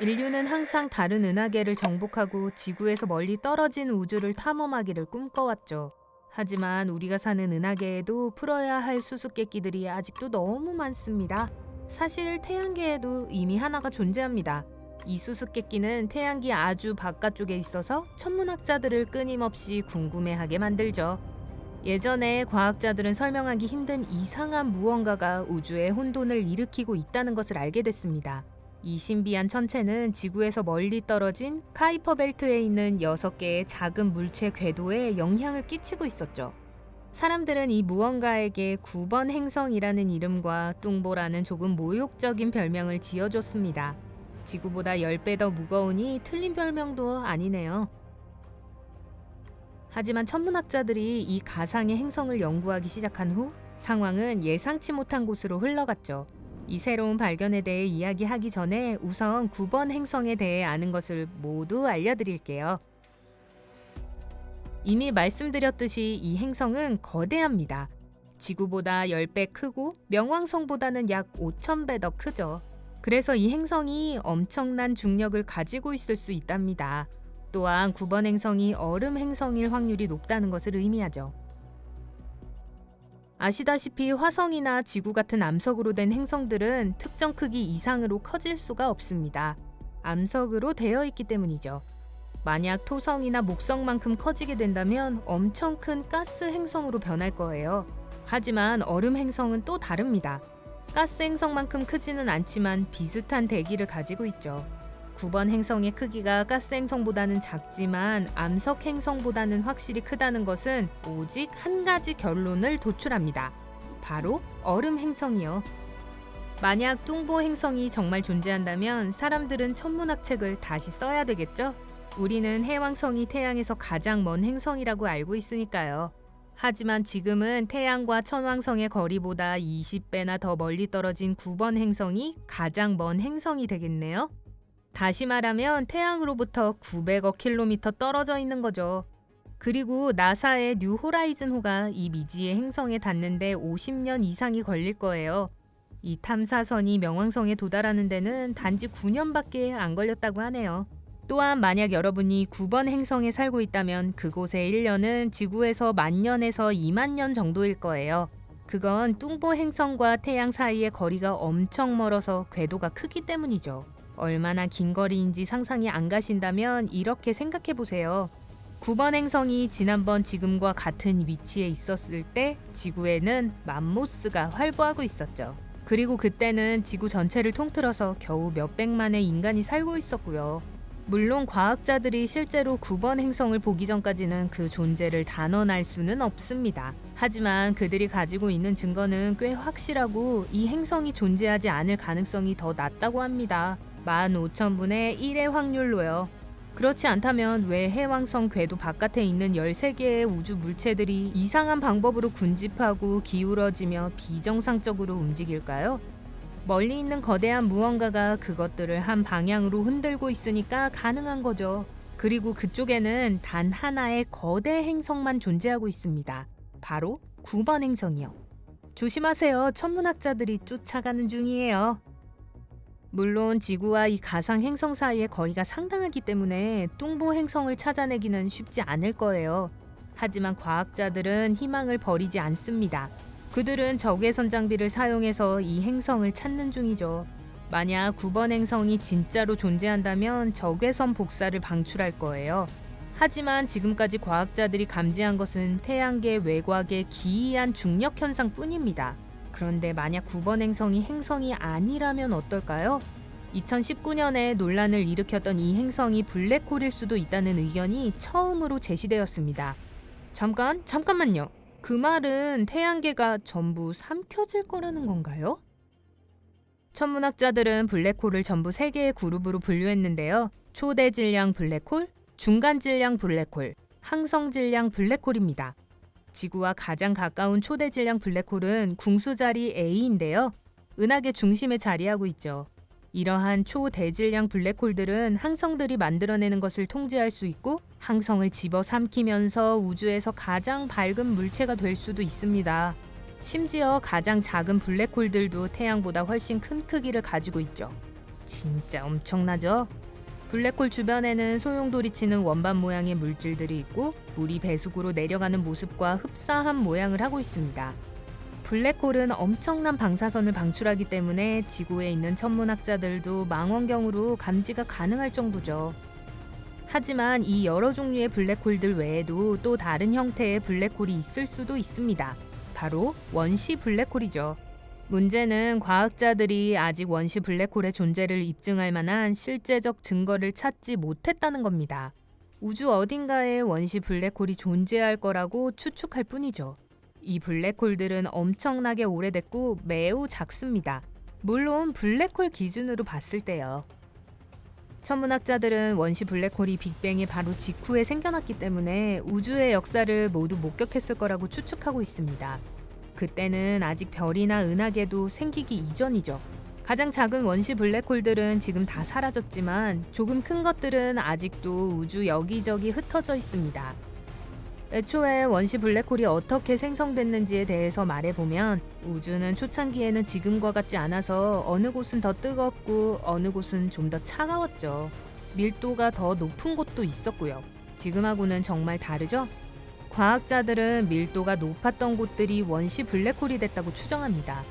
인류는 항상 다른 은하계를 정복하고 지구에서 멀리 떨어진 우주를 탐험하기를 꿈꿔왔죠. 하지만 우리가 사는 은하계에도 풀어야 할 수수께끼들이 아직도 너무 많습니다. 사실 태양계에도 이미 하나가 존재합니다. 이 수수께끼는 태양계 아주 바깥쪽에 있어서 천문학자들을 끊임없이 궁금해하게 만들죠. 예전에 과학자들은 설명하기 힘든 이상한 무언가가 우주에 혼돈을 일으키고 있다는 것을 알게 됐습니다. 이 신비한 천체는 지구에서 멀리 떨어진 카이퍼 벨트에 있는 6개의 작은 물체 궤도에 영향을 끼치고 있었죠. 사람들은 이 무언가에게 9번 행성이라는 이름과 뚱보라는 조금 모욕적인 별명을 지어줬습니다. 지구보다 10배 더 무거우니 틀린 별명도 아니네요. 하지만 천문학자들이 이 가상의 행성을 연구하기 시작한 후 상황은 예상치 못한 곳으로 흘러갔죠. 이 새로운 발견에 대해 이야기하기 전에 우선 9번 행성에 대해 아는 것을 모두 알려드릴게요. 이미 말씀드렸듯이 이 행성은 거대합니다. 지구보다 10배 크고 명왕성보다는 약 5,000배 더 크죠. 그래서 이 행성이 엄청난 중력을 가지고 있을 수 있답니다. 또한 9번 행성이 얼음 행성일 확률이 높다는 것을 의미하죠. 아시다시피 화성이나 지구 같은 암석으로 된 행성들은 특정 크기 이상으로 커질 수가 없습니다. 암석으로 되어 있기 때문이죠. 만약 토성이나 목성만큼 커지게 된다면 엄청 큰 가스 행성으로 변할 거예요. 하지만 얼음 행성은 또 다릅니다. 가스 행성만큼 크지는 않지만 비슷한 대기를 가지고 있죠. 9번 행성의 크기가 가스 행성보다는 작지만 암석 행성보다는 확실히 크다는 것은 오직 한 가지 결론을 도출합니다. 바로 얼음 행성이요. 만약 뚱보 행성이 정말 존재한다면 사람들은 천문학 책을 다시 써야 되겠죠? 우리는 해왕성이 태양에서 가장 먼 행성이라고 알고 있으니까요. 하지만 지금은 태양과 천왕성의 거리보다 20배나 더 멀리 떨어진 9번 행성이 가장 먼 행성이 되겠네요. 다시 말하면 태양으로부터 900억 킬로미터 떨어져 있는 거죠. 그리고 나사의 뉴 호라이즌호가 이 미지의 행성에 닿는데 50년 이상이 걸릴 거예요. 이 탐사선이 명왕성에 도달하는 데는 단지 9년밖에 안 걸렸다고 하네요. 또한 만약 여러분이 9번 행성에 살고 있다면 그곳의 1년은 지구에서 만 년에서 2만 년 정도일 거예요. 그건 뚱보 행성과 태양 사이의 거리가 엄청 멀어서 궤도가 크기 때문이죠. 얼마나 긴 거리인지 상상이 안 가신다면 이렇게 생각해 보세요. 9번 행성이 지난번 지금과 같은 위치에 있었을 때 지구에는 맘모스가 활보하고 있었죠. 그리고 그때는 지구 전체를 통틀어서 겨우 몇백만의 인간이 살고 있었고요. 물론 과학자들이 실제로 9번 행성을 보기 전까지는 그 존재를 단언할 수는 없습니다. 하지만 그들이 가지고 있는 증거는 꽤 확실하고 이 행성이 존재하지 않을 가능성이 더 낮다고 합니다. 15,000분의 1의 확률로요. 그렇지 않다면 왜 해왕성 궤도 바깥에 있는 13개의 우주 물체들이 이상한 방법으로 군집하고 기울어지며 비정상적으로 움직일까요? 멀리 있는 거대한 무언가가 그것들을 한 방향으로 흔들고 있으니까 가능한 거죠. 그리고 그쪽에는 단 하나의 거대 행성만 존재하고 있습니다. 바로 9번 행성이요. 조심하세요. 천문학자들이 쫓아가는 중이에요. 물론 지구와 이 가상 행성 사이의 거리가 상당하기 때문에 뚱보 행성을 찾아내기는 쉽지 않을 거예요. 하지만 과학자들은 희망을 버리지 않습니다. 그들은 적외선 장비를 사용해서 이 행성을 찾는 중이죠. 만약 9번 행성이 진짜로 존재한다면 적외선 복사를 방출할 거예요. 하지만 지금까지 과학자들이 감지한 것은 태양계 외곽의 기이한 중력 현상 뿐입니다. 그런데 만약 9번 행성이 행성이 아니라면 어떨까요? 2019년에 논란을 일으켰던 이 행성이 블랙홀일 수도 있다는 의견이 처음으로 제시되었습니다. 잠깐, 잠깐만요. 그 말은 태양계가 전부 삼켜질 거라는 건가요? 천문학자들은 블랙홀을 전부 세 개의 그룹으로 분류했는데요. 초대 질량 블랙홀, 중간 질량 블랙홀, 항성 질량 블랙홀입니다. 지구와 가장 가까운 초대 질량 블랙홀은 궁수자리 A인데요. 은하계 중심에 자리하고 있죠. 이러한 초대질량 블랙홀들은 항성들이 만들어내는 것을 통제할 수 있고 항성을 집어삼키면서 우주에서 가장 밝은 물체가 될 수도 있습니다. 심지어 가장 작은 블랙홀들도 태양보다 훨씬 큰 크기를 가지고 있죠. 진짜 엄청나죠? 블랙홀 주변에는 소용돌이 치는 원반 모양의 물질들이 있고 물이 배수구로 내려가는 모습과 흡사한 모양을 하고 있습니다. 블랙홀은 엄청난 방사선을 방출하기 때문에 지구에 있는 천문학자들도 망원경으로 감지가 가능할 정도죠. 하지만 이 여러 종류의 블랙홀들 외에도 또 다른 형태의 블랙홀이 있을 수도 있습니다. 바로 원시 블랙홀이죠. 문제는 과학자들이 아직 원시 블랙홀의 존재를 입증할 만한 실제적 증거를 찾지 못했다는 겁니다. 우주 어딘가에 원시 블랙홀이 존재할 거라고 추측할 뿐이죠. 이 블랙홀들은 엄청나게 오래됐고 매우 작습니다. 물론 블랙홀 기준으로 봤을 때요. 천문학자들은 원시 블랙홀이 빅뱅의 바로 직후에 생겨났기 때문에 우주의 역사를 모두 목격했을 거라고 추측하고 있습니다. 그때는 아직 별이나 은하계도 생기기 이전이죠. 가장 작은 원시 블랙홀들은 지금 다 사라졌지만 조금 큰 것들은 아직도 우주 여기저기 흩어져 있습니다. 애초에 원시 블랙홀이 어떻게 생성됐는지에 대해서 말해보면 우주는 초창기에는 지금과 같지 않아서 어느 곳은 더 뜨겁고 어느 곳은 좀 더 차가웠죠. 밀도가 더 높은 곳도 있었고요. 지금하고는 정말 다르죠? 과학자들은 밀도가 높았던 곳들이 원시 블랙홀이 됐다고 추정합니다.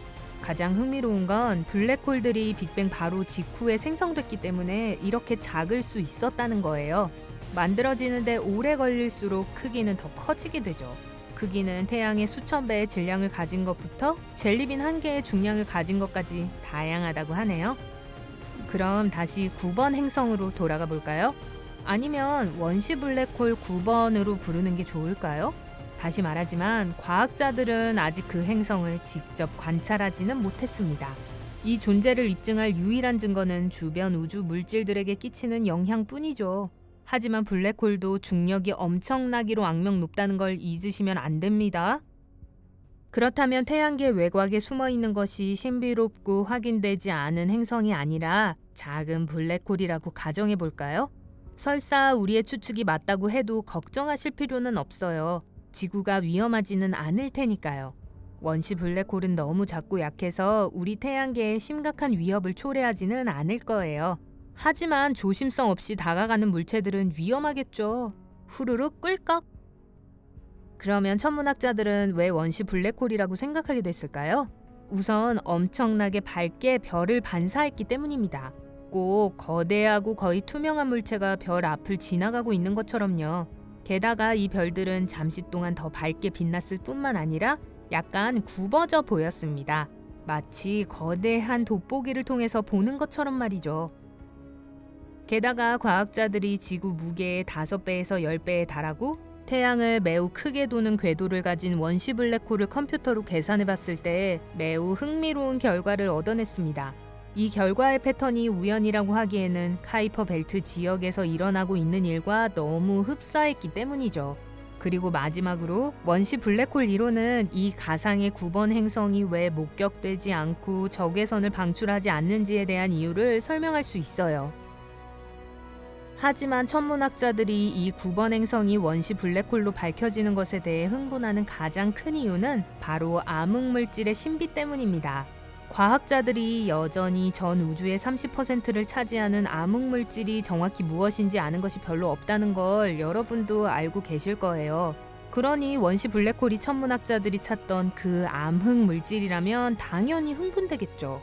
가장 흥미로운 건 블랙홀들이 빅뱅 바로 직후에 생성됐기 때문에 이렇게 작을 수 있었다는 거예요. 만들어지는데 오래 걸릴수록 크기는 더 커지게 되죠. 크기는 태양의 수천 배의 질량을 가진 것부터 젤리빈 한 개의 중량을 가진 것까지 다양하다고 하네요. 그럼 다시 9번 행성으로 돌아가 볼까요? 아니면 원시 블랙홀 9번으로 부르는 게 좋을까요? 다시 말하지만 과학자들은 아직 그 행성을 직접 관찰하지는 못했습니다. 이 존재를 입증할 유일한 증거는 주변 우주 물질들에게 끼치는 영향뿐이죠. 하지만 블랙홀도 중력이 엄청나기로 악명 높다는 걸 잊으시면 안 됩니다. 그렇다면 태양계 외곽에 숨어 있는 것이 신비롭고 확인되지 않은 행성이 아니라 작은 블랙홀이라고 가정해 볼까요? 설사 우리의 추측이 맞다고 해도 걱정하실 필요는 없어요. 지구가 위험하지는 않을 테니까요. 원시 블랙홀은 너무 작고 약해서 우리 태양계에 심각한 위협을 초래하지는 않을 거예요. 하지만 조심성 없이 다가가는 물체들은 위험하겠죠. 후루룩 꿀꺽. 그러면 천문학자들은 왜 원시 블랙홀이라고 생각하게 됐을까요? 우선 엄청나게 밝게 별을 반사했기 때문입니다. 꼭 거대하고 거의 투명한 물체가 별 앞을 지나가고 있는 것처럼요. 게다가 이 별들은 잠시 동안 더 밝게 빛났을 뿐만 아니라 약간 굽어져 보였습니다. 마치 거대한 돋보기를 통해서 보는 것처럼 말이죠. 게다가 과학자들이 지구 무게의 5배에서 10배에 달하고 태양을 매우 크게 도는 궤도를 가진 원시 블랙홀을 컴퓨터로 계산해 봤을 때 매우 흥미로운 결과를 얻어냈습니다. 이 결과의 패턴이 우연이라고 하기에는 카이퍼 벨트 지역에서 일어나고 있는 일과 너무 흡사했기 때문이죠. 그리고 마지막으로 원시 블랙홀 이론은 이 가상의 9번 행성이 왜 목격되지 않고 적외선을 방출하지 않는지에 대한 이유를 설명할 수 있어요. 하지만 천문학자들이 이 9번 행성이 원시 블랙홀로 밝혀지는 것에 대해 흥분하는 가장 큰 이유는 바로 암흑물질의 신비 때문입니다. 과학자들이 여전히 전 우주의 30%를 차지하는 암흑물질이 정확히 무엇인지 아는 것이 별로 없다는 걸 여러분도 알고 계실 거예요. 그러니 원시 블랙홀이 천문학자들이 찾던 그 암흑물질이라면 당연히 흥분되겠죠.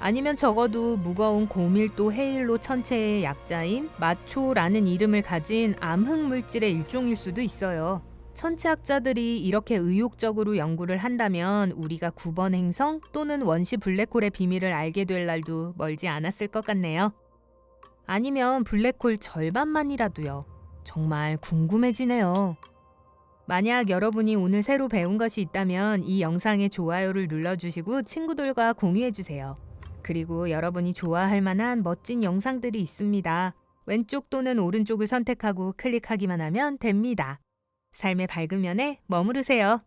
아니면 적어도 무거운 고밀도 헤일로 천체의 약자인 마초라는 이름을 가진 암흑물질의 일종일 수도 있어요. 천체학자들이 이렇게 의욕적으로 연구를 한다면 우리가 9번 행성 또는 원시 블랙홀의 비밀을 알게 될 날도 멀지 않았을 것 같네요. 아니면 블랙홀 절반만이라도요. 정말 궁금해지네요. 만약 여러분이 오늘 새로 배운 것이 있다면 이 영상에 좋아요를 눌러주시고 친구들과 공유해주세요. 그리고 여러분이 좋아할 만한 멋진 영상들이 있습니다. 왼쪽 또는 오른쪽을 선택하고 클릭하기만 하면 됩니다. 삶의 밝은 면에 머무르세요.